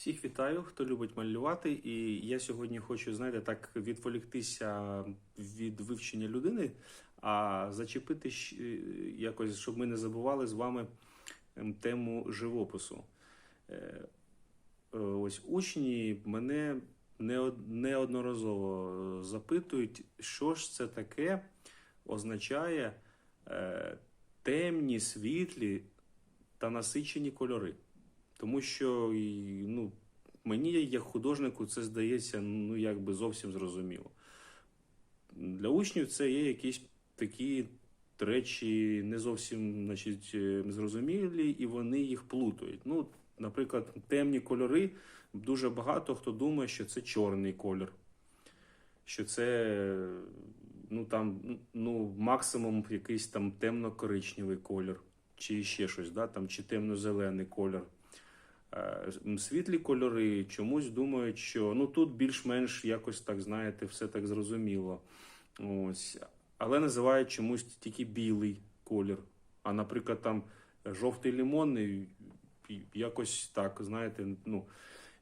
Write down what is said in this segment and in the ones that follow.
Всіх вітаю, хто любить малювати. І я сьогодні хочу, знаєте, так відволіктися від вивчення людини, а зачепити е, якось, щоб ми не забували з вами ем, тему живопису. Е, е, Ось учні мене неодноразово запитують, що ж це таке означає темні, світлі та насичені кольори. Тому що ну, мені, як художнику, це здається ну, якби зовсім зрозуміло. Для учнів це є якісь такі речі не зовсім значить, е, зрозумілі, і вони їх плутають. Ну, наприклад, темні кольори дуже багато хто думає, що це чорний колір, що це ну, там, ну, максимум якийсь там темно-коричневий колір, чи ще щось, да? там, чи темно-зелений колір. Е, Світлі кольори чомусь думають, що ну тут більш-менш якось так, знаєте, все так зрозуміло. Ось. Але називають чомусь тільки білий колір. А, наприклад, там жовтий лимонний, якось так, знаєте, ну.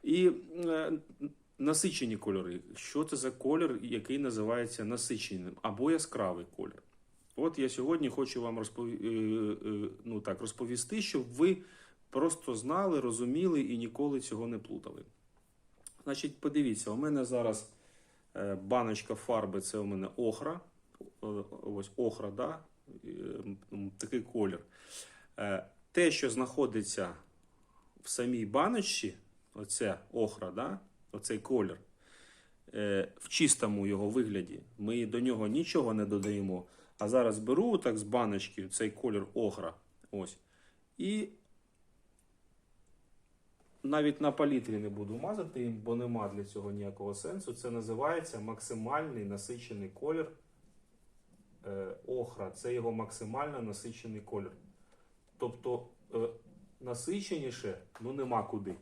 І е, насичені кольори. Що це за колір, який називається насиченим або яскравий колір? От я сьогодні хочу вам розпові... е, е, ну, так, розповісти, щоб ви просто знали, розуміли і ніколи цього не плутали. Значить, подивіться, у мене зараз е, баночка фарби, це у мене охра. Ось охра, да? Е, такий колір. Е, Те, що знаходиться в самій баночці, оце охра, да? оцей колір, е, в чистому його вигляді, ми до нього нічого не додаємо. А зараз беру так з баночки цей колір охра. Ось. І навіть на палітрі не буду мазати бо нема для цього ніякого сенсу. Це називається максимальний насичений колір е, охра. Це його максимально насичений колір. Тобто е, насиченіше ну нема куди.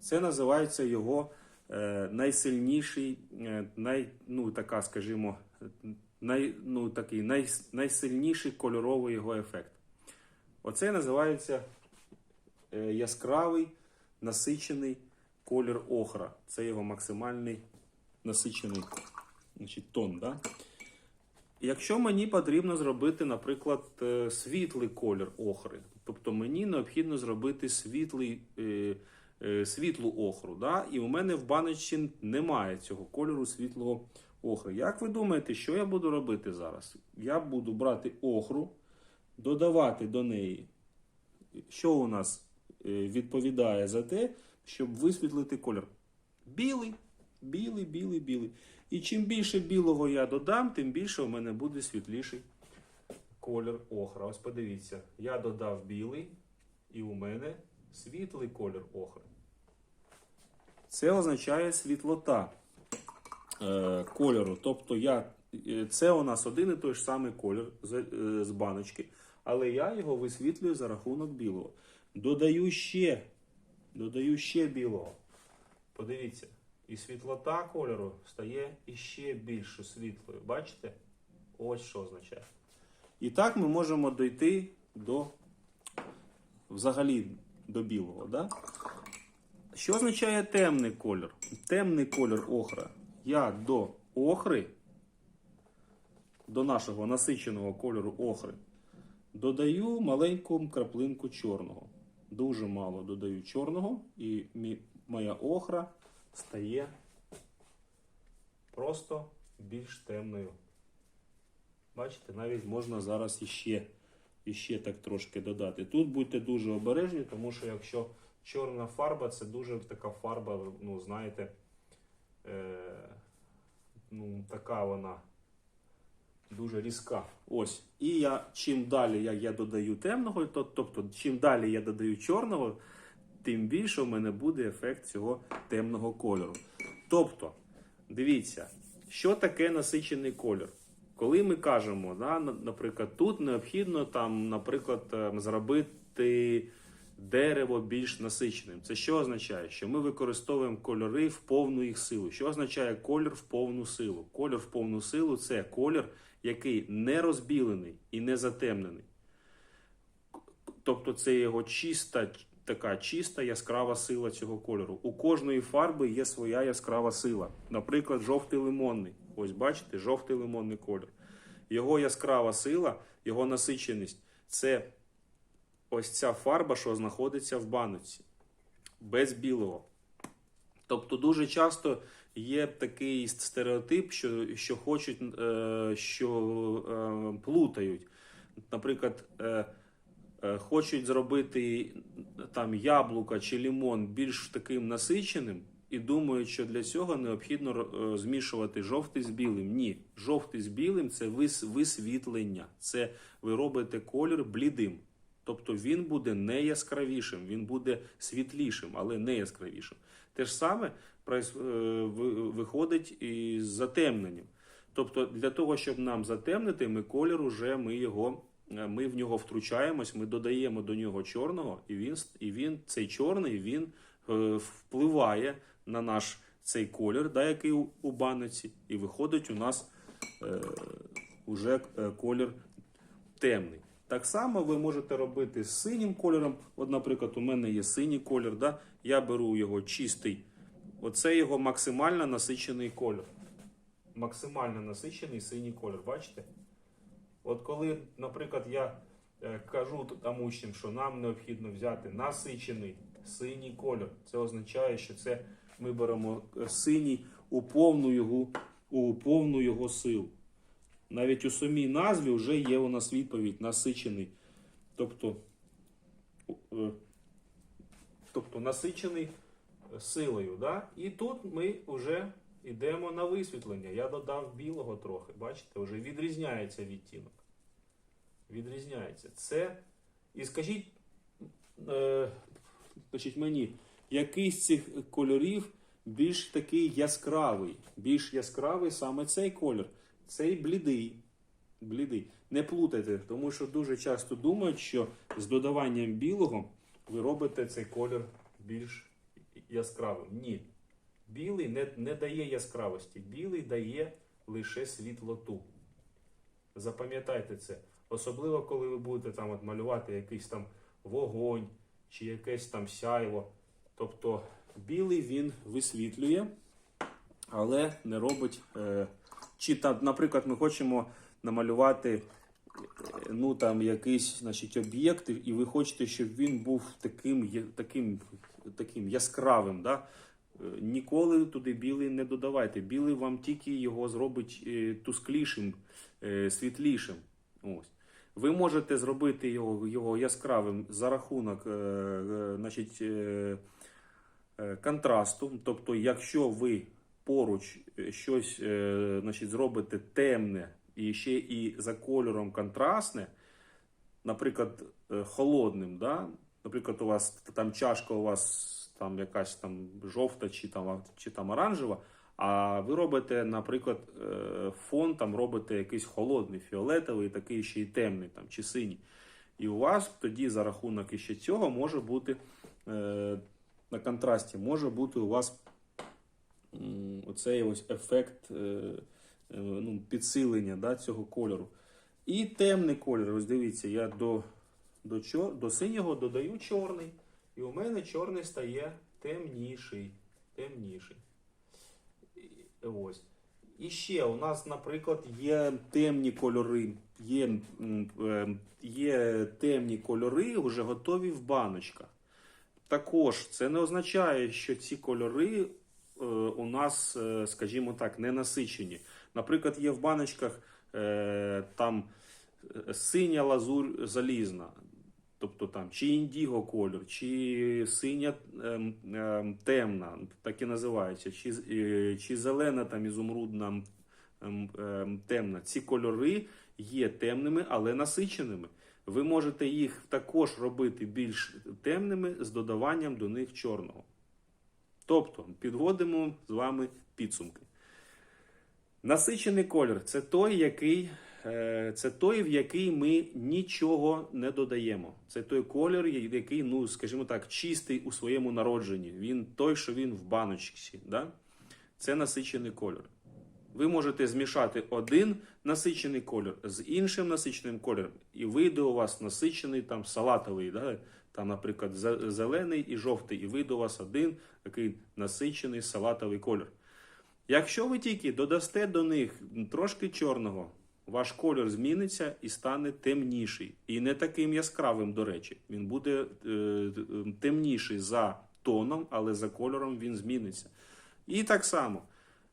Це називається його е, найсильніший, е, най, ну, така, скажімо, най, ну, такий, най, найсильніший кольоровий його ефект. Оце називається е, яскравий насичений колір охра. Це його максимальний насичений значить, тон. Да? Якщо мені потрібно зробити, наприклад, е, світлий колір охри, тобто мені необхідно зробити світлий, е, е, світлу охру, да? і у мене в баночці немає цього кольору світлого охри. Як ви думаєте, що я буду робити зараз? Я буду брати охру, додавати до неї, що у нас відповідає за те, щоб висвітлити колір. Білий, білий, білий, білий. І чим більше білого я додам, тим більше у мене буде світліший колір охра. Ось подивіться, я додав білий, і у мене світлий колір охри. Це означає світлота е, кольору. Тобто я, е, це у нас один і той ж самий колір з, е, з баночки, але я його висвітлюю за рахунок білого. Додаю ще, додаю ще білого. Подивіться, і світлота кольору стає іще більш світлою. Бачите? Ось що означає. І так ми можемо дойти до взагалі до білого. Да? Що означає темний колір? Темний колір охра. Я до охри, до нашого насиченого кольору охри, додаю маленьку краплинку чорного. Дуже мало додаю чорного, і моя охра стає просто більш темною. Бачите, навіть можна зараз іще, іще так трошки додати. Тут будьте дуже обережні, тому що якщо чорна фарба, це дуже така фарба, ну, знаєте, е, ну, така вона дуже різка. Ось. І я чим далі я, я додаю темного, то, тобто чим далі я додаю чорного, тим більше в мене буде ефект цього темного кольору. Тобто, дивіться, що таке насичений колір. Коли ми кажемо, да, наприклад, тут необхідно там, наприклад, е, зробити дерево більш насиченим. Це що означає? Що ми використовуємо кольори в повну їх силу. Що означає колір в повну силу? Колір в повну силу це колір, який не розбілений і не затемнений. Тобто це його чиста така чиста яскрава сила цього кольору. У кожної фарби є своя яскрава сила. Наприклад, жовтий лимонний. Ось бачите, жовтий лимонний колір. Його яскрава сила, його насиченість це ось ця фарба, що знаходиться в баночці, без білого. Тобто дуже часто є такий стереотип, що, що хочуть, е, що е, плутають. Наприклад, е, хочуть зробити там яблука чи лімон більш таким насиченим, і думають, що для цього необхідно змішувати жовтий з білим. Ні, жовтий з білим це вис- висвітлення. Це ви робите колір блідим. Тобто він буде не яскравішим, він буде світлішим, але не яскравішим. Те ж саме е, ви- виходить і з затемненням. Тобто, для того, щоб нам затемнити, ми колір уже ми його. е, Ми в нього втручаємось, ми додаємо до нього чорного, і він, і він цей чорний він е, впливає на наш цей колір, да, який у, у баниці, і виходить у нас е, уже колір темний. Так само ви можете робити з синім кольором. От, наприклад, у мене є синій колір, да? я беру його чистий. Оце його максимально насичений колір. Максимально насичений синій колір, бачите? От коли, наприклад, я е, кажу там учням, що нам необхідно взяти насичений синій колір, це означає, що це ми беремо е, синій у повну його, у повну його силу. Навіть у самій назві вже є у нас відповідь насичений. Тобто, е, тобто насичений силою. Да? І тут ми вже йдемо на висвітлення. Я додав білого трохи, бачите, вже відрізняється відтінок. Відрізняється. Це. І скажіть, е, скажіть мені, який з цих кольорів більш такий яскравий? Більш яскравий саме цей колір. Цей блідий. Блідий. Не плутайте, тому що дуже часто думають, що з додаванням білого ви робите цей колір більш яскравим. Ні. Білий не, не дає яскравості. Білий дає лише світлоту. Запам'ятайте це. Особливо, коли ви будете там от малювати якийсь там вогонь чи якесь там сяйво. Тобто білий він висвітлює, але не робить. Е, чи наприклад, ми хочемо намалювати е, ну, там, якийсь значить, об'єкт, і ви хочете, щоб він був таким, таким, таким яскравим. Да? Е, Ніколи туди білий не додавайте. Білий вам тільки його зробить е, тусклішим, світлішим. Ось. Ви можете зробити його, його яскравим за рахунок значить, контрасту. Тобто, якщо ви поруч е, щось е, значить, зробите темне і ще і за кольором контрастне, наприклад, е, холодним, да? наприклад, у вас там чашка у вас там якась там жовта чи там, чи там оранжева, а ви робите, наприклад, фон там робите якийсь холодний, фіолетовий, такий ще й темний там, чи синій. І у вас тоді за рахунок іще цього може бути на контрасті, може бути у вас оцей ось ефект е, е, ну, підсилення да, цього кольору. І темний колір, ось дивіться, я до, до, чор, до синього додаю чорний. І у мене чорний стає темніший. темніший. Ось. І ще у нас, наприклад, є темні кольори, є, е, є темні кольори, вже готові в баночках. Також це не означає, що ці кольори у нас, е, скажімо так, не насичені. Наприклад, є в баночках е, там е, синя лазурь залізна, тобто там чи індіго кольор, чи синя ем, ем, темна, так і називається, чи, е, чи зелена там ізумрудна ем, темна. Ці кольори є темними, але насиченими. Ви можете їх також робити більш темними з додаванням до них чорного. Тобто, підводимо з вами підсумки. Насичений колір це той, який, е, це той, в який ми нічого не додаємо. Це той колір, який, ну, скажімо так, чистий у своєму народженні. Він той, що він в баночці. Да? Це насичений колір. Ви можете змішати один насичений колір з іншим насиченим кольором, і вийде у вас насичений там салатовий, да? там, наприклад, зелений і жовтий, і вийде у вас один такий насичений салатовий колір. Якщо ви тільки додасте до них трошки чорного, ваш колір зміниться і стане темніший. І не таким яскравим, до речі. Він буде е, темніший за тоном, але за кольором він зміниться. І так само,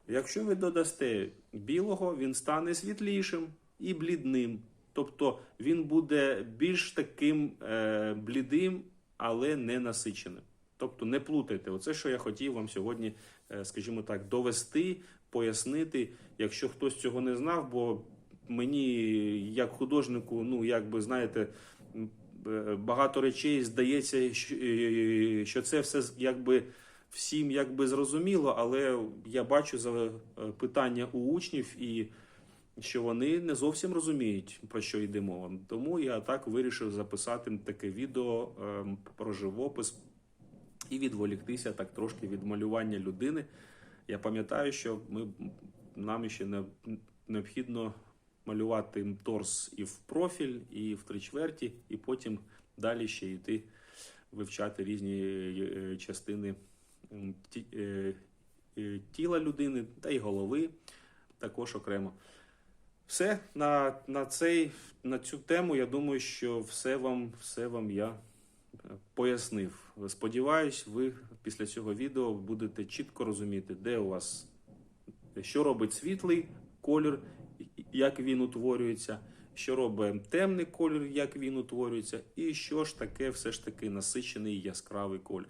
якщо ви додасте білого, він стане світлішим і блідним. Тобто він буде більш таким е, блідим, але не насиченим. Тобто не плутайте. Оце, що я хотів вам сьогодні, е, скажімо так, довести, пояснити, якщо хтось цього не знав, бо мені, як художнику, ну якби знаєте, е, багато речей здається, що, е, що це все якби всім якби зрозуміло, але я бачу за е, питання у учнів і що вони не зовсім розуміють, про що йде мова. Тому я так вирішив записати таке відео ем, про живопис і відволіктися так трошки від малювання людини. Я пам'ятаю, що ми, нам ще не, необхідно малювати торс і в профіль, і в три чверті, і потім далі ще йти вивчати різні е, частини е, е, тіла людини та й голови також окремо. Все на, на, цей, на цю тему. Я думаю, що все вам, все вам я е, пояснив. Сподіваюсь, ви після цього відео будете чітко розуміти, де у вас що робить світлий колір, як він утворюється, що робить темний колір, як він утворюється, і що ж таке все ж таки насичений яскравий колір.